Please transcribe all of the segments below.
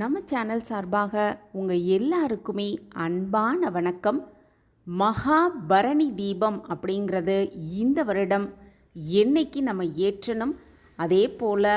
நம்ம சேனல் சார்பாக உங்கள் எல்லாருக்குமே அன்பான வணக்கம். மகாபரணி தீபம் அப்படிங்கிறது இந்த வருடம் என்னைக்கு நம்ம ஏற்றணும்? அதே போல்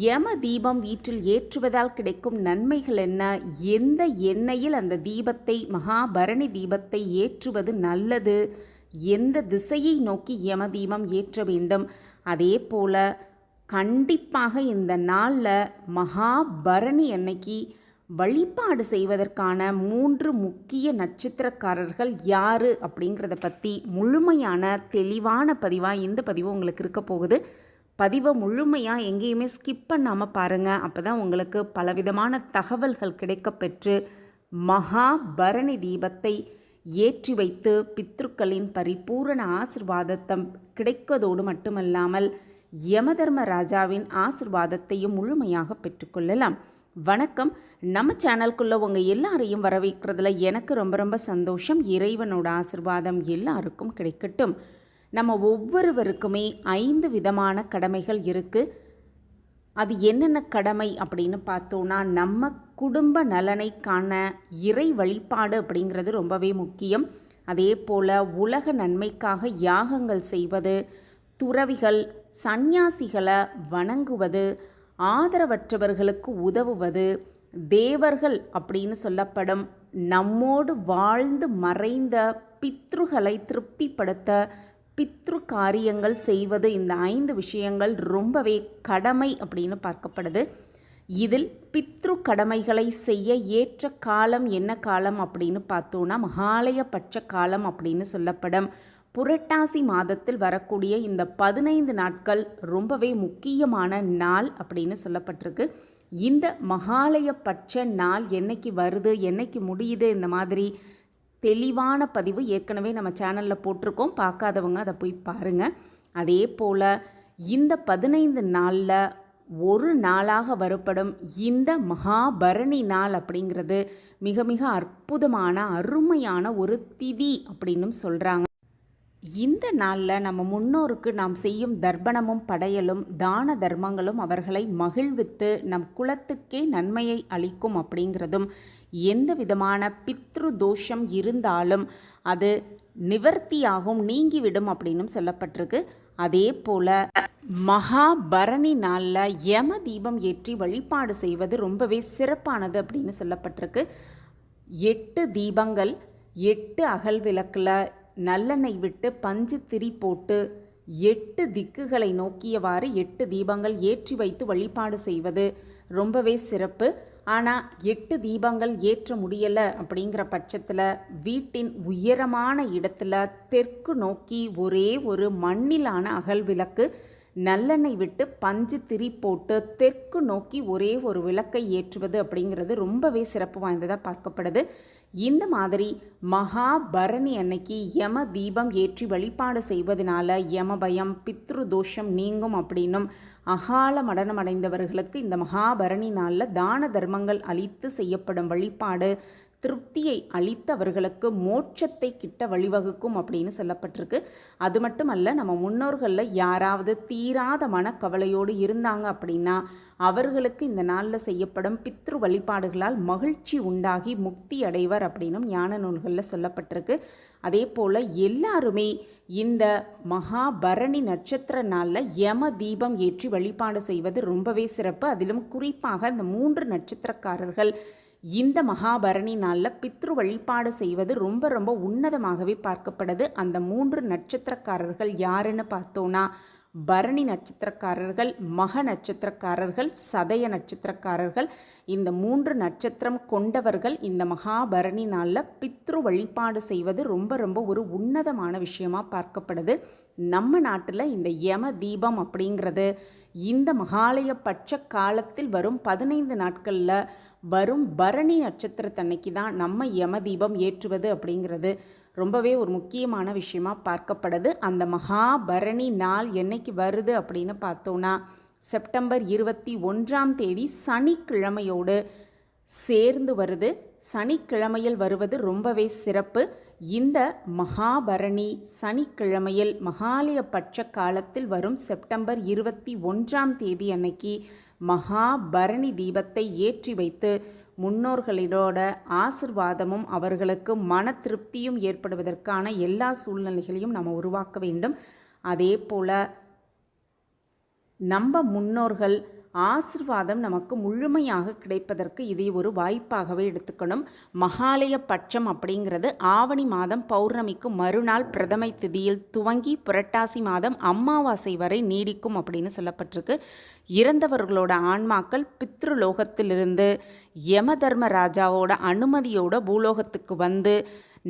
யம தீபம் வீட்டில் ஏற்றுவதால் கிடைக்கும் நன்மைகள் என்ன? எந்த எண்ணெயில் அந்த தீபத்தை மகாபரணி தீபத்தை ஏற்றுவது நல்லது? எந்த திசையை நோக்கி யம தீபம் ஏற்ற வேண்டும்? அதே போல் கண்டிப்பாக இந்த நாளில் மகாபரணி அன்னைக்கு வழிபாடு செய்வதற்கான மூன்று முக்கிய நட்சத்திரக்காரர்கள் யார் அப்படிங்கிறத பற்றி முழுமையான தெளிவான பதிவாக இந்த பதிவு உங்களுக்கு இருக்க போகுது. பதிவை முழுமையாக எங்கேயுமே ஸ்கிப் பண்ணாமல் பாருங்கள் அப்போ தான் உங்களுக்கு பலவிதமான தகவல்கள் கிடைக்கப்பெற்று மகாபரணி தீபத்தை ஏற்றி வைத்து பித்ருக்களின் பரிபூரண ஆசிர்வாதத்தம் கிடைப்பதோடு மட்டுமல்லாமல் யமதர்ம ராஜாவின் ஆசிர்வாதத்தையும் முழுமையாக பெற்றுக்கொள்ளலாம் வணக்கம். நம்ம சேனல்குள்ளே உங்கள் எல்லாரையும் வரவேற்கிறதுல எனக்கு ரொம்ப ரொம்ப சந்தோஷம். இறைவனோட ஆசிர்வாதம் எல்லாருக்கும் கிடைக்கட்டும். நம்ம ஒவ்வொருவருக்குமே ஐந்து விதமான கடமைகள் இருக்குது அது என்னென்ன கடமை அப்படின்னு பார்த்தோன்னா நம்ம குடும்ப நலனை காண இறை வழிபாடு அப்படிங்கிறது ரொம்பவே முக்கியம். அதே போல் உலக நன்மைக்காக யாகங்கள் செய்வது துறவிகள் சந்நியாசிகளை வணங்குவது ஆதரவற்றவர்களுக்கு உதவுவது தேவர்கள் அப்படின்னு சொல்லப்படும் நம்மோடு வாழ்ந்து மறைந்த பித்ருகளை திருப்திப்படுத்த பித்ரு காரியங்கள் செய்வது இந்த ஐந்து விஷயங்கள் ரொம்பவே கடமை அப்படின்னு பார்க்கப்படுது. இதில் பித்ரு கடமைகளை செய்ய ஏற்ற காலம் என்ன காலம் அப்படின்னு பார்த்தோன்னா மகாலய பட்ச காலம் அப்படின்னு சொல்லப்படும். புரட்டாசி மாதத்தில் வரக்கூடிய இந்த பதினைந்து நாட்கள் ரொம்பவே முக்கியமான நாள் அப்படின்னு சொல்லப்பட்டிருக்கு. இந்த மகாலய பட்ச நாள் என்னைக்கு வருது என்னைக்கு முடியுது இந்த மாதிரி தெளிவான பதிவு ஏற்கனவே நம்ம சேனலில் போட்டிருக்கோம். பார்க்காதவங்க அதை போய் பாருங்கள் அதே போல் இந்த பதினைந்து நாளில் ஒரு நாளாக வரப்படும் இந்த மகாபரணி நாள் அப்படிங்கிறது மிக மிக அற்புதமான அருமையான ஒரு திதி அப்படின்னும் சொல்கிறாங்க இந்த நாளில் நம்ம முன்னோருக்கு நாம் செய்யும் தர்ப்பணமும் படையலும் தான தர்மங்களும் அவர்களை மகிழ்வித்து நம் குலத்துக்கே நன்மையை அளிக்கும் அப்படிங்கிறதும் எந்த விதமான பித்ரு தோஷம் இருந்தாலும் அது நிவர்த்தியாகும் நீங்கிவிடும் அப்படின்னும் சொல்லப்பட்டிருக்கு. அதே போல் மகாபரணி நாளில் யம தீபம் ஏற்றி வழிபாடு செய்வது ரொம்பவே சிறப்பானது அப்படின்னு சொல்லப்பட்டிருக்கு. எட்டு தீபங்கள் எட்டு அகல் விளக்கில் நல்லெண்ணெய் விட்டு பஞ்சு திரி போட்டு எட்டு திக்குகளை நோக்கியவாறு எட்டு தீபங்கள் ஏற்றி வைத்து வழிபாடு செய்வது ரொம்பவே சிறப்பு. ஆனால் எட்டு தீபங்கள் ஏற்ற முடியலை அப்படிங்கிற பட்சத்தில் வீட்டின் உயரமான இடத்துல தெற்கு நோக்கி ஒரே ஒரு மண்ணிலான அகல் விளக்கு நல்லெண்ணெய் விட்டு பஞ்சு திரி போட்டு தெற்கு நோக்கி ஒரே ஒரு விளக்கை ஏற்றுவது அப்படிங்கிறது ரொம்பவே சிறப்பு வாய்ந்ததாக பார்க்கப்படுது. இந்த மாதிரி மகாபரணி அன்னைக்கு யம தீபம் ஏற்றி வழிபாடு செய்வதனால யம பயம் பித்ரு தோஷம் நீங்கும் அப்படின்னும் அகால மடனமடைந்தவர்களுக்கு இந்த மகாபரணி நாளில் தான தர்மங்கள் அளித்து செய்யப்படும் வழிபாடு திருப்தியை அளித்து அவர்களுக்கு மோட்சத்தை கிட்ட வழிவகுக்கும் அப்படின்னு சொல்லப்பட்டிருக்கு. அது மட்டுமல்ல நம்ம முன்னோர்களில் யாராவது தீராத மனக்கவலையோடு இருந்தாங்க அப்படின்னா அவர்களுக்கு இந்த நாளில் செய்யப்படும் பித்ரு வழிபாடுகளால் மகிழ்ச்சி உண்டாகி முக்தி அடைவர் அப்படின்னும் ஞான நூல்களில் சொல்லப்பட்டிருக்கு. அதே போல் எல்லாருமே இந்த மகாபரணி நட்சத்திர நாளில் யம தீபம் ஏற்றி வழிபாடு செய்வது ரொம்பவே சிறப்பு. அதிலும் குறிப்பாக இந்த மூன்று நட்சத்திரக்காரர்கள் இந்த மகாபரணி நாளில் பித்ரு வழிபாடு செய்வது ரொம்ப ரொம்ப உன்னதமாகவே பார்க்கப்படுது. அந்த மூன்று நட்சத்திரக்காரர்கள் யாருன்னு பார்த்தோன்னா பரணி நட்சத்திரக்காரர்கள் மக நட்சத்திரக்காரர்கள் சதய நட்சத்திரக்காரர்கள். இந்த மூன்று நட்சத்திரம் கொண்டவர்கள் இந்த மகாபரணி நாளில் பித்ரு வழிபாடு செய்வது ரொம்ப ரொம்ப ஒரு உன்னதமான விஷயமா பார்க்கப்படுது. நம்ம நாட்டில் இந்த யம தீபம் அப்படிங்கிறது இந்த மகாலய பட்ச காலத்தில் வரும் பதினைந்து நாட்களில் வரும் பரணி நட்சத்திரத்தன்னைக்கு தான் நம்ம யம தீபம் ஏற்றுவது அப்படிங்கிறது ரொம்பவே ஒரு முக்கியமான விஷயமா பார்க்கப்படுது. அந்த மகாபரணி நாள் என்னைக்கு வருது அப்படின்னு பார்த்தோன்னா செப்டம்பர் இருபத்தி ஒன்றாம் தேதி சனிக்கிழமையோடு சேர்ந்து வருது. சனிக்கிழமையில் வருவது ரொம்பவே சிறப்பு. இந்த மகாபரணி சனிக்கிழமையில் மகாலய பட்ச காலத்தில் வரும் செப்டம்பர் இருபத்தி ஒன்றாம் தேதி அன்னைக்கு மகாபரணி தீபத்தை ஏற்றி வைத்து முன்னோர்களோட ஆசிர்வாதமும் அவர்களுக்கு மன திருப்தியும் ஏற்படுவதற்கான எல்லா சூழ்நிலைகளையும் நம்ம உருவாக்க வேண்டும். அதே போல் நம்ம முன்னோர்கள் ஆசிர்வாதம் நமக்கு முழுமையாக கிடைப்பதற்கு இதை ஒரு வாய்ப்பாகவே எடுத்துக்கணும். மகாலய பட்சம் அப்படிங்கிறது ஆவணி மாதம் பௌர்ணமிக்கு மறுநாள் பிரதமை திதியில் துவங்கி புரட்டாசி மாதம் அமாவாசை வரை நீடிக்கும் அப்படின்னு சொல்லப்பட்டிருக்கு. இறந்தவர்களோட ஆன்மாக்கள் பித்ருலோகத்திலிருந்து யம தர்மராஜாவோட அனுமதியோட பூலோகத்துக்கு வந்து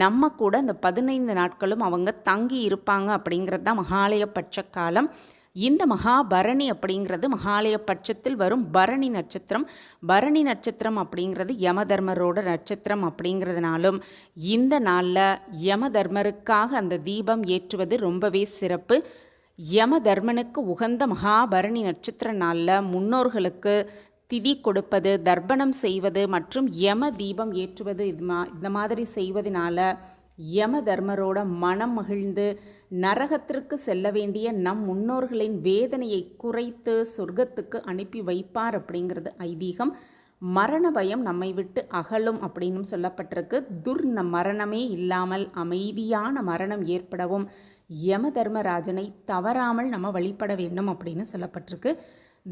நம்ம கூட இந்த பதினைந்து நாட்களும் அவங்க தங்கி இருப்பாங்க அப்படிங்கிறது தான் மகாலய பட்ச காலம். இந்த மகாபரணி அப்படிங்கிறது மகாலய பட்சத்தில் வரும் பரணி நட்சத்திரம். பரணி நட்சத்திரம் அப்படிங்கிறது யமதர்மரோட நட்சத்திரம் அப்படிங்கிறதுனாலும் இந்த நாளில் யமதர்மருக்காக அந்த தீபம் ஏற்றுவது ரொம்பவே சிறப்பு. யமதர்மனுக்கு உகந்த மகாபரணி நட்சத்திர நாளில் முன்னோர்களுக்கு திதி கொடுப்பது தர்ப்பணம் செய்வது மற்றும் யம தீபம் ஏற்றுவது இது மா இந்த மாதிரி செய்வதனால யம தர்மரோட மனம் மகிழ்ந்து நரகத்திற்கு செல்ல வேண்டிய நம் முன்னோர்களின் வேதனையை குறைத்து சொர்க்கத்துக்கு அனுப்பி வைப்பார் அப்படிங்கிறது ஐதீகம். மரண பயம் நம்மை விட்டு அகலும் அப்படின்னு சொல்லப்பட்டிருக்கு. துர் மரணமே இல்லாமல் அமைதியான மரணம் ஏற்படவும் யம தர்மராஜனை தவறாமல் நம்ம வழிபட வேண்டும் அப்படின்னு சொல்லப்பட்டிருக்கு.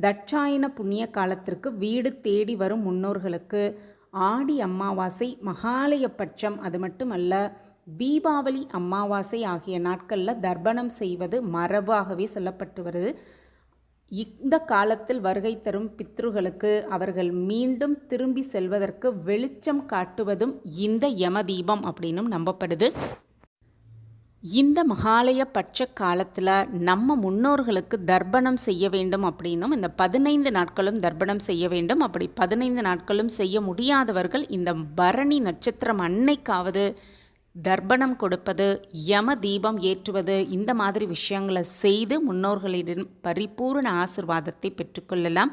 தட்சாயன புண்ணிய காலத்திற்கு வீடு தேடி வரும் முன்னோர்களுக்கு ஆடி அமாவாசை மகாலய பட்சம் அது மட்டுமல்ல தீபாவளி அமாவாசை ஆகிய நாட்களில் தர்ப்பணம் செய்வது மரபாகவே சொல்லப்பட்டு வருது. இந்த காலத்தில் வருகை தரும் பித்ருகளுக்கு அவர்கள் மீண்டும் திரும்பி செல்வதற்கு வெளிச்சம் காட்டுவதும் இந்த யம தீபம் அப்படின்னும் நம்பப்படுது. இந்த மகாலய பட்ச காலத்தில் நம்ம முன்னோர்களுக்கு தர்ப்பணம் செய்ய வேண்டும் அப்படின்னும் இந்த பதினைந்து நாட்களும் தர்ப்பணம் செய்ய வேண்டும். அப்படி பதினைந்து நாட்களும் செய்ய முடியாதவர்கள் இந்த பரணி நட்சத்திரம் அன்னைக்காவது தர்ப்பணம் கொடுப்பது யம தீபம் ஏற்றுவது இந்த மாதிரி விஷயங்களை செய்து முன்னோர்களிடம் பரிபூர்ண ஆசிர்வாதத்தை பெற்றுக்கொள்ளலாம்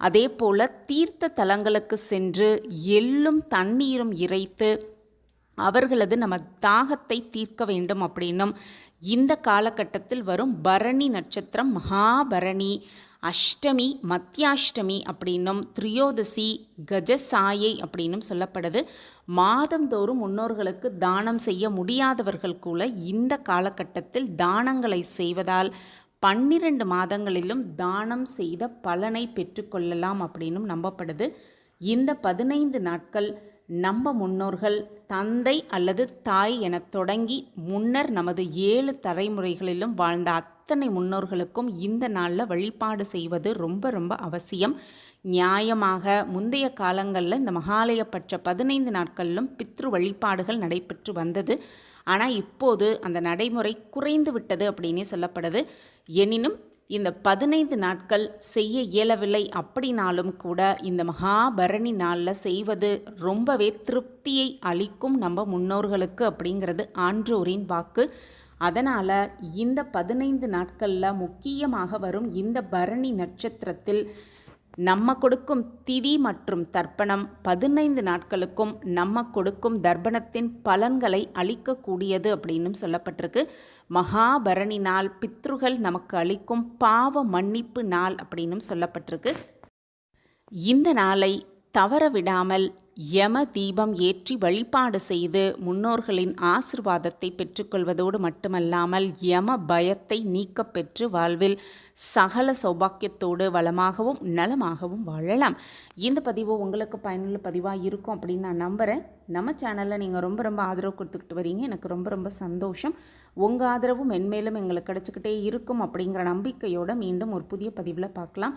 அதே போல் தீர்த்த தலங்களுக்கு சென்று எள்ளும் தண்ணீரும் இறைத்து அவர்களது நம்ம தாகத்தை தீர்க்க வேண்டும் அப்படின்னும் இந்த காலகட்டத்தில் வரும் பரணி நட்சத்திரம் மகாபரணி அஷ்டமி மத்தியாஷ்டமி அப்படின்னும் திரியோதசி கஜசாயை அப்படின்னும் சொல்லப்படுது. மாதந்தோறும் முன்னோர்களுக்கு தானம் செய்ய முடியாதவர்கள் கூட இந்த காலகட்டத்தில் தானங்களை செய்வதால் பன்னிரண்டு மாதங்களிலும் தானம் செய்த பலனை பெற்றுக்கொள்ளலாம் அப்படின்னும் நம்பப்படுது. இந்த பதினைந்து நாட்கள் நம்ம முன்னோர்கள் தந்தை அல்லது தாய் என தொடங்கி முன்னர் நமது ஏழு தலைமுறைகளிலும் வாழ்ந்த அத்தனை முன்னோர்களுக்கும் இந்த நாளில் வழிபாடு செய்வது ரொம்ப ரொம்ப அவசியம். நியாயமாக முந்தைய காலங்களில் இந்த மகாலய பட்ச பதினைந்து நாட்களிலும் பித்ரு வழிபாடுகள் நடைபெற்று வந்தது. ஆனால் இப்போது அந்த நடைமுறை குறைந்து விட்டது அப்படின்னே சொல்லப்படுது. எனினும் இந்த பதினைந்து நாட்கள் செய்ய இயலவில்லை அப்படின்னாலும் கூட இந்த மகாபரணி நாளில் செய்வது ரொம்பவே திருப்தியை அளிக்கும் நம்ம முன்னோர்களுக்கு அப்படிங்கிறது ஆன்றோரின் வாக்கு. அதனால் இந்த பதினைந்து நாட்களில் முக்கியமாக வரும் இந்த பரணி நட்சத்திரத்தில் நம்ம கொடுக்கும் திதி மற்றும் தர்ப்பணம் பதினைந்து நாட்களுக்கும் நம்ம கொடுக்கும் தர்ப்பணத்தின் பலன்களை அளிக்கக்கூடியது அப்படின்னு சொல்லப்பட்டிருக்கு. மகாபரணி நாள் பித்ருகள் நமக்கு அளிக்கும் பாவ மன்னிப்பு நாள் அப்படின்னும் சொல்லப்பட்டிருக்கு. இந்த நாளை தவற விடாமல் யம தீபம் ஏற்றி வழிபாடு செய்து முன்னோர்களின் ஆசிர்வாதத்தை பெற்றுக்கொள்வதோடு மட்டுமல்லாமல் யம பயத்தை நீக்க பெற்று வாழ்வில் சகல சௌபாக்கியத்தோடு வளமாகவும் நலமாகவும் வாழலாம். இந்த பதிவு உங்களுக்கு பயனுள்ள பதிவாக இருக்கும் அப்படின்னு நான் நம்புகிறேன் நம்ம சேனலில் நீங்கள் ரொம்ப ரொம்ப ஆதரவு கொடுத்துக்கிட்டு வரீங்க. எனக்கு ரொம்ப ரொம்ப சந்தோஷம். உங்கள் ஆதரவும் மென்மேலும் எங்களுக்கு கிடச்சிக்கிட்டே இருக்கும் அப்படிங்கிற நம்பிக்கையோடு மீண்டும் ஒரு புதிய பதிவில் பார்க்கலாம்.